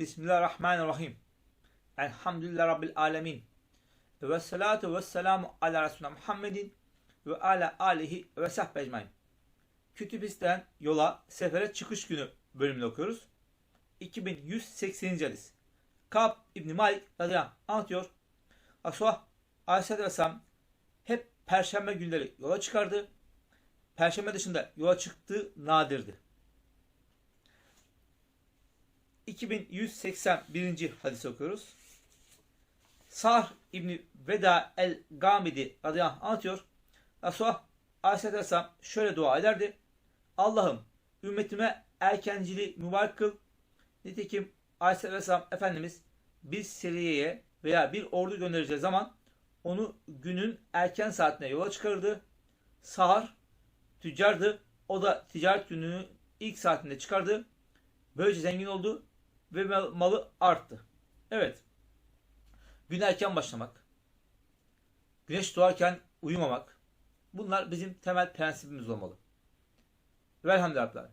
Bismillahirrahmanirrahim. Elhamdülillah Rabbil alemin. Ve salatu ve selamu ala Resulüne Muhammedin ve ala alihi ve sahbe ecmain. Kütübisten yola sefere çıkış günü bölümünü okuyoruz. 2180. hadis. Kab İbni Malik radıyallahu anlatıyor. Resulullah Aleyhisselatü Vesselam hep perşembe günleri yola çıkardı. Perşembe dışında yola çıktığı nadirdi. 2181. hadis okuyoruz. Sar İbni Veda el-Gamidi radıyallahu anh anlatıyor. Resulullah Aleyhisselatü Vesselam şöyle dua ederdi. Allah'ım ümmetime erkenciliği mübarek kıl. Nitekim Aleyhisselatü Vesselam Efendimiz bir seriyeye veya bir ordu göndereceği zaman onu günün erken saatine yola çıkarırdı. Sahar tüccardı. O da ticaret gününün ilk saatinde çıkardı. Böylece zengin oldu ve mal- malı arttı. Evet. Gün erken başlamak. Güneş doğarken uyumamak. Bunlar bizim temel prensibimiz olmalı. Velhamdülillah.